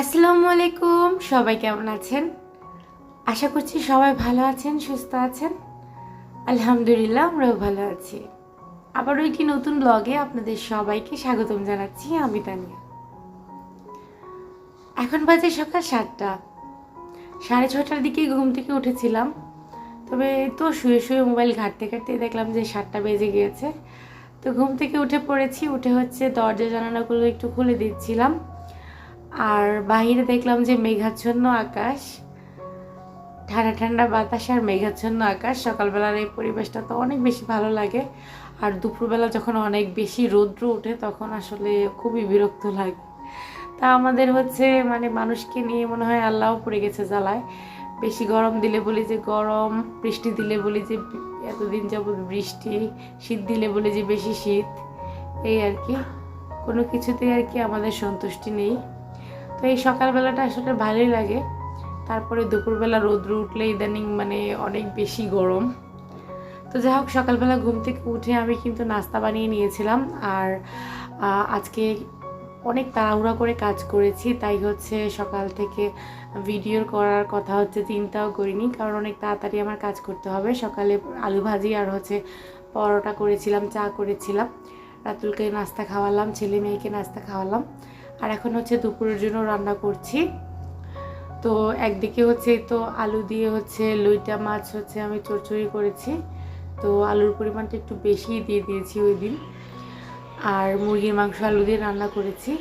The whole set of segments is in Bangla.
আসসালামু আলাইকুম সবাই কেমন আছেন? আশা করছি সবাই ভালো আছেন, সুস্থ আছেন। আলহামদুলিল্লাহ, আমরাও ভালো আছি। আবারও একটি নতুন ব্লগে আপনাদের সবাইকে স্বাগতম জানাচ্ছি, আমি তানিয়া। এখন বাজে সকাল সাতটা। সাড়ে ছটার দিকে ঘুম থেকে উঠেছিলাম। তবে তো শুয়ে শুয়ে মোবাইল ঘাঁটতে ঘাঁটতে দেখলাম যে সাতটা বেজে গিয়েছে। তো ঘুম থেকে উঠে পড়েছি, উঠে হচ্ছে দরজা জানালাগুলো একটু খুলে দিচ্ছিলাম। আর বাইরে দেখলাম যে মেঘাচ্ছন্ন আকাশ। ঠান্ডা ঠান্ডা বাতাস আর মেঘাচ্ছন্ন আকাশ। সকালবেলার এই পরিবেশটা তো অনেক বেশি ভালো লাগে। আর দুপুরবেলা যখন অনেক বেশি রৌদ্র ওঠে, তখন আসলে খুবই বিরক্ত লাগে। তা আমাদের হচ্ছে মানে মানুষকে নিয়ে মনে হয় আল্লাহও পড়ে গেছে জ্বালায়। বেশি গরম দিলে বলি যে গরম, বৃষ্টি দিলে বলি যে এতদিন যাবৎ বৃষ্টি, শীত দিলে বলি যে বেশি শীত। এই আর কি। কোনো কিছুতেই আর কি আমাদের সন্তুষ্টি নেই। তো এই সকালবেলাটা আসলে ভালোই লাগে। তারপরে দুপুরবেলা রৌদ্র উঠলে ইদানিং মানে অনেক বেশি গরম। তো যাই হোক, সকালবেলা ঘুম থেকে উঠে আমি কিন্তু নাস্তা বানিয়ে নিয়েছিলাম আর আজকে অনেক তাড়াহুড়া করে কাজ করেছি। তাই হচ্ছে সকাল থেকে ভিডিও করার কথা হচ্ছে, চিন্তাও করিনি। কারণ অনেক তাড়াতাড়ি আমার কাজ করতে হবে। সকালে আলু ভাজি আর হচ্ছে পরোটা করেছিলাম, চা করেছিলাম। রাতুলকে নাস্তা খাওয়ালাম, ছেলে মেয়েকে নাস্তা খাওয়ালাম। আর এখন হচ্ছে দুপুরের জন্য রান্না করছি। তো একদিকে হচ্ছে তো আলু দিয়ে হচ্ছে লইটা মাছ হচ্ছে আমি চড়চড়ি করেছি। তো আলুর পরিমাণটা একটু বেশি দিয়ে দিয়েছি ওই দিন। আর মুরগির মাংস আলু দিয়ে রান্না করেছি।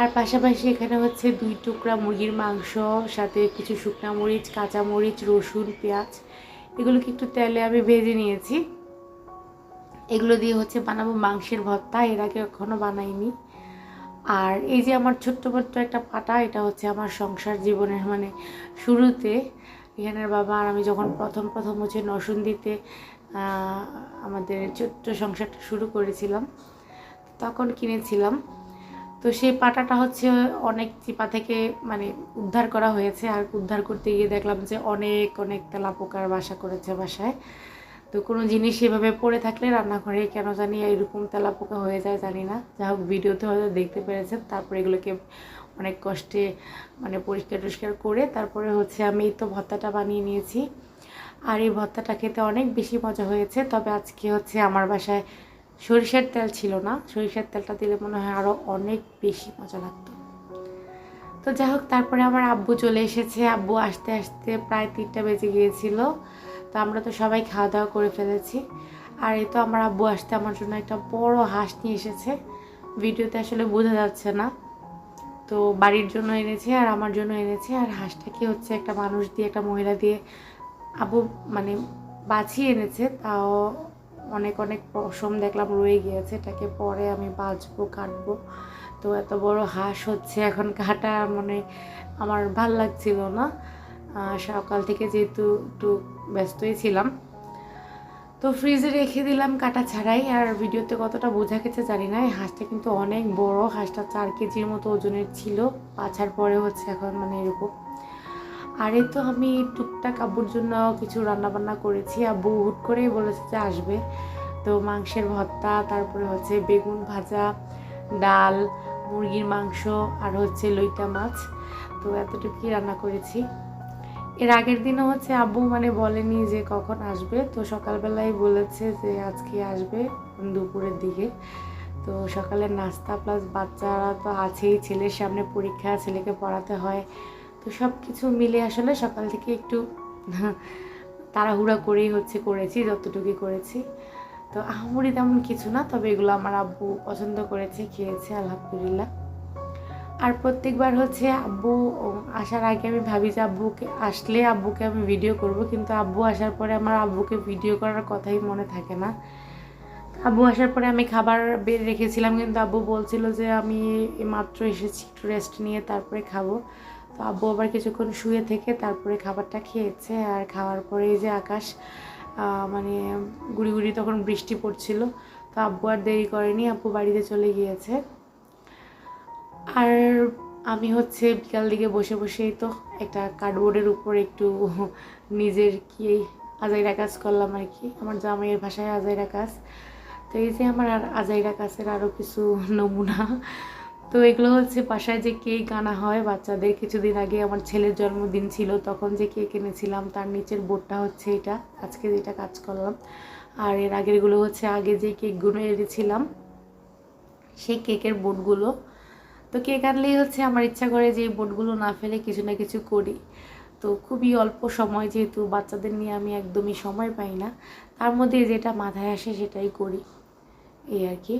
আর পাশাপাশি এখানে হচ্ছে দুই টুকরা মুরগির মাংস, সাথে কিছু শুকনা মরিচ, কাঁচা মরিচ, রসুন, পেঁয়াজ, এগুলোকে একটু তেলে আমি ভেজে নিয়েছি। এগুলো দিয়ে হচ্ছে বানাবো মাংসের ভর্তা, এর আগে কখনো বানাইনি। আর এই যে আমার ছোট্ট ছোট্ট একটা পাটা, এটা হচ্ছে আমার সংসার জীবনের মানে শুরুতে। এখানের বাবা আর আমি যখন প্রথম প্রথম হচ্ছে নসুন্দিতে আমাদের ছোট্ট সংসারটা শুরু করেছিলাম, তখন কিনেছিলাম। তো সেই পাটাটা হচ্ছে অনেক চিপা থেকে মানে উদ্ধার করা হয়েছে। আর উদ্ধার করতে গিয়ে দেখলাম যে অনেক অনেক তেলাপোকার বাসা করেছে বাসায়। তো কোনো জিনিস এভাবে পড়ে থাকলে রান্নাঘরে কেন জানি এরকম তেলাপোকা হয়ে যায় জানি না। যা হোক, ভিডিওতে হয়তো দেখতে পেরেছেন। তারপরে এগুলোকে অনেক কষ্টে মানে পরিষ্কার টরিষ্কার করে তারপরে হচ্ছে আমি তো ভত্তাটা বানিয়ে নিয়েছি। আর এই ভত্তাটা খেতে অনেক বেশি মজা হয়েছে। তবে আজকে হচ্ছে আমার বাসায় সরিষার তেল ছিল না। সরিষার তেলটা দিলে মনে হয় আরও অনেক বেশি মজা লাগতো। তো যাই হোক, তারপরে আমার আব্বু চলে এসেছে। আব্বু আসতে আসতে প্রায় তিনটা বেজে গিয়েছিল। তো আমরা তো সবাই খাওয়া দাওয়া করে ফেলেছি। আর এ তো আমার আব্বু আসতে আমার জন্য একটা বড় হাঁস নিয়ে এসেছে। ভিডিওতে আসলে বোঝা যাচ্ছে না। তো বাড়ির জন্য এনেছে আর আমার জন্য এনেছে। আর হাঁসটাকে হচ্ছে, একটা মানুষ দিয়ে, একটা মহিলা দিয়ে আব্বু মানে বাছিয়ে এনেছে। তাও অনেক অনেক পশম দেখলাম রয়ে গিয়েছে। এটাকে পরে আমি বাছবো কাটবো। তো এত বড় হাঁস হচ্ছে, এখন কাটা মানে আমার ভালো লাগছিল না। সকাল থেকে যেহেতু একটু ব্যস্তই ছিলাম, তো ফ্রিজে রেখে দিলাম কাটা ছাড়াই। আর ভিডিওতে কতটা বোঝা গেছে জানি না হাঁসটা কিন্তু অনেক বড়, হাঁসটা চার কেজির মতো ওজনের ছিল, পাছার পরে হচ্ছে এখন মানে এরকম। আর এই তো আমি টুকটাক আব্বুর জন্য কিছু রান্না বান্না করেছি। আব্বু হুট করেই বলেছে যে আসবে। তো মাংসের ভর্তা, তারপরে হচ্ছে বেগুন ভাজা, ডাল, মুরগির মাংস, আর হচ্ছে লইটা মাছ। তো এতটুকুই রান্না করেছি। এর আগের দিনও হচ্ছে আব্বু মানে বলেনি যে কখন আসবে, তো সকালবেলায় বলেছে যে আজকে আসবে দুপুরের দিকে। তো সকালের নাস্তা প্লাস বাচ্চারা তো আছেই, ছেলের সামনে পরীক্ষা, ছেলেকে পড়াতে হয়। তো সব কিছু মিলে আসলে সকাল থেকে একটু তাড়াহুড়া করেই হচ্ছে করেছি, যতটুকুই করেছি। তো আহামরি তেমন কিছু না, তবে এগুলো আমার আব্বু পছন্দ করেছে, খেয়েছে, আলহামদুলিল্লাহ। আর প্রত্যেকবার হচ্ছে আব্বু আসার আগে আমি ভাবি যে আব্বুকে, আসলে আব্বুকে আমি ভিডিও করব, কিন্তু আব্বু আসার পরে আমার আব্বুকে ভিডিও করার কথাই মনে থাকে না। আব্বু আসার পরে আমি খাবার বের রেখেছিলাম, কিন্তু আব্বু বলছিল যে আমি মাত্র এসেছি, একটু রেস্ট নিয়ে তারপরে খাব। তো আব্বু আবার কিছুক্ষণ শুয়ে থেকে তারপরে খাবারটা খেয়েছে, আর খাওয়ার পরে এই যে আকাশ মানে গুড়ি গুড়ি তখন বৃষ্টি পড়ছিল। তো আব্বু আর দেরি করেনি, আব্বু বাড়িতে চলে গিয়েছে। আর আমি হচ্ছে বিকাল দিকে বসে বসেই তো একটা কার্ডবোর্ডের উপর একটু নিজের কি আজাইরা কাজ করলাম আর কি। আমার জামাইয়ের ভাষায় আজাইরা কাজ। তো এই যে আমার আর আজাইরা কাজের আরও কিছু নমুনা। তো এগুলো হচ্ছে বাসায় যে কেক আনা হয় বাচ্চাদের। কিছুদিন আগে আমার ছেলের জন্মদিন ছিল, তখন যে কেক এনেছিলাম তার নিচের বোর্ডটা হচ্ছে এটা। আজকে যেটা কাজ করলাম। আর এর আগেরগুলো হচ্ছে আগে যে কেকগুলো এনেছিলাম, সেই কেকের বোর্ডগুলো তো কেক আনলেই হচ্ছে আমার ইচ্ছা করে যে বোর্ডগুলো না ফেলে কিছু না কিছু করি। তো খুবই অল্প সময় যেহেতু বাচ্চাদের নিয়ে আমি একদমই সময় পাই না, তার মধ্যে যেটা মাথায় আসে সেটাই করি, এই আর কি।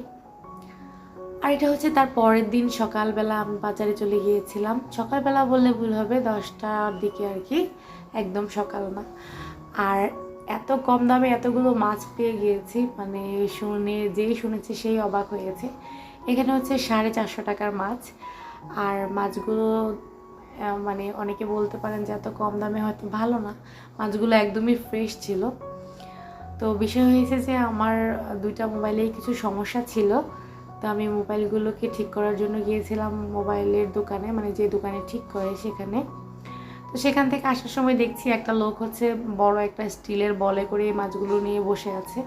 আর এটা হচ্ছে তার পরের দিন, সকালবেলা আমি বাজারে চলে গিয়েছিলাম। সকালবেলা বললে ভুল হবে, দশটার দিকে আর কি, একদম সকাল না। আর এত কম দামে এতগুলো মাছ পেয়ে গিয়েছি মানে শুনে যেই শুনেছে সেই অবাক হয়েছে এখানে হচ্ছে সাড়ে চারশো টাকার মাছ। আর মাছগুলো মানে অনেকে বলতে পারেন যে এত কম দামে হয়তো ভালো না। মাছগুলো একদমই ফ্রেশ ছিল। তো বিষয় হয়েছে যে আমার দুইটা মোবাইলেই কিছু সমস্যা ছিল। তো আমি মোবাইলগুলোকে ঠিক করার জন্য গিয়েছিলাম মোবাইলের দোকানে মানে যে দোকানে ঠিক করে সেখানে। তো সেখান থেকে আসার সময় দেখছি একটা লোক হচ্ছে বড় একটা স্টিলের বলে করে মাছগুলো নিয়ে বসে আছে।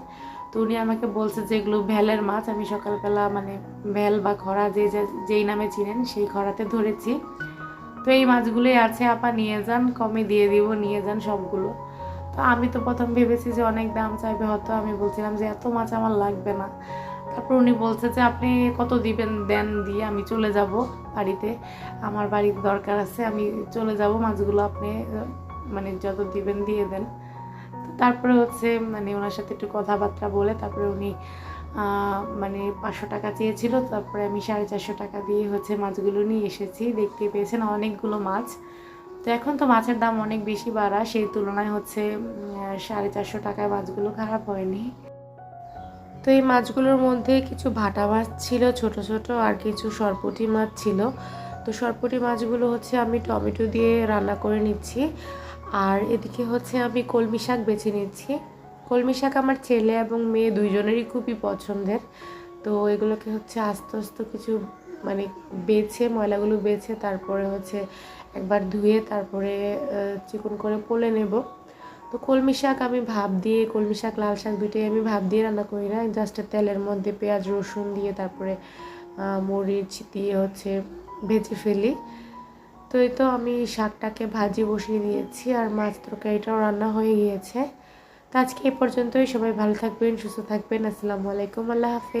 তো উনি আমাকে বলছে যে এগুলো ভ্যালের মাছ, আমি সকালবেলা মানে ভ্যাল বা খরা যে যেই নামে চিনেন সেই খরাতে ধরেছি। তো এই মাছগুলোই আছে, আপা নিয়ে যান কমে দিয়ে দিব, নিয়ে যান সবগুলো। তো আমি তো প্রথম ভেবেছি যে অনেক দাম চাইবে, হয়তো আমি বলছিলাম যে এত মাছ আমার লাগবে না। তারপর উনি বলছে যে আপনি কত দিবেন, দেন দিয়ে আমি চলে যাব বাড়িতে। আমার বাড়ির দরকার আছে, আমি চলে যাব, মাছগুলো আপনি মানে যত দিবেন দিয়ে দেন। তারপরে হচ্ছে মানে ওনার সাথে একটু কথাবার্তা বলে তারপরে উনি মানে পাঁচশো টাকা চেয়েছিল, তারপরে আমি সাড়ে চারশো টাকা দিয়ে হচ্ছে মাছগুলো নিয়ে এসেছি, দেখতে পেয়েছেন অনেকগুলো মাছ। তো এখন তো মাছের দাম অনেক বেশি বাড়া, সেই তুলনায় হচ্ছে সাড়ে চারশো টাকায় মাছগুলো খারাপ হয়নি। তো এই মাছগুলোর মধ্যে কিছু ভাটা মাছ ছিল, ছোট ছোট, আর কিছু সরপুঁটি মাছ ছিল। তো সরপুঁটি মাছগুলো হচ্ছে আমি টমেটো দিয়ে রান্না করে নিচ্ছি। আর এদিকে হচ্ছে আমি কলমি শাক বেছে নিচ্ছি। কলমি শাক আমার ছেলে এবং মেয়ে দুইজনেরই খুবই পছন্দের। তো এগুলোকে হচ্ছে আস্তে আস্তে কিছু মানে বেছে, ময়লাগুলো বেছে, তারপরে হচ্ছে একবার ধুয়ে তারপরে চিকন করে পোলে নেব। তো কলমি শাক আমি ভাপ দিয়ে, কলমি শাক, লাল শাক দুইটাই আমি ভাপ দিয়ে রান্না করি না। জাস্ট তেলের মধ্যে পেঁয়াজ, রসুন দিয়ে তারপরে মরিচ দিয়ে হচ্ছে ভেজে ফেলি। তো এই তো আমি শাকটাকে ভাজি বসিয়ে দিয়েছি আর মাছ তরকারিটাও রান্না হয়ে গিয়েছে। তো আজকে এই পর্যন্তই। সবাই ভালো থাকবেন, সুস্থ থাকবেন। আসসালামু আলাইকুম। আল্লাহ হাফেজ।